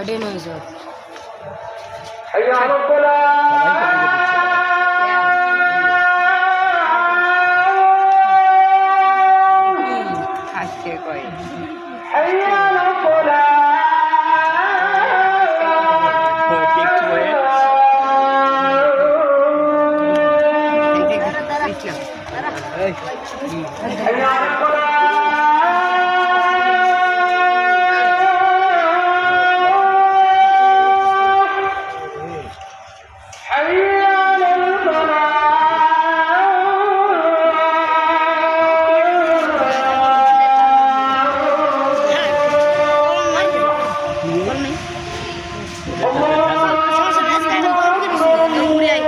ওটাই নয় সব আজকে কয় Hey. নেই। ঘুরে আয়।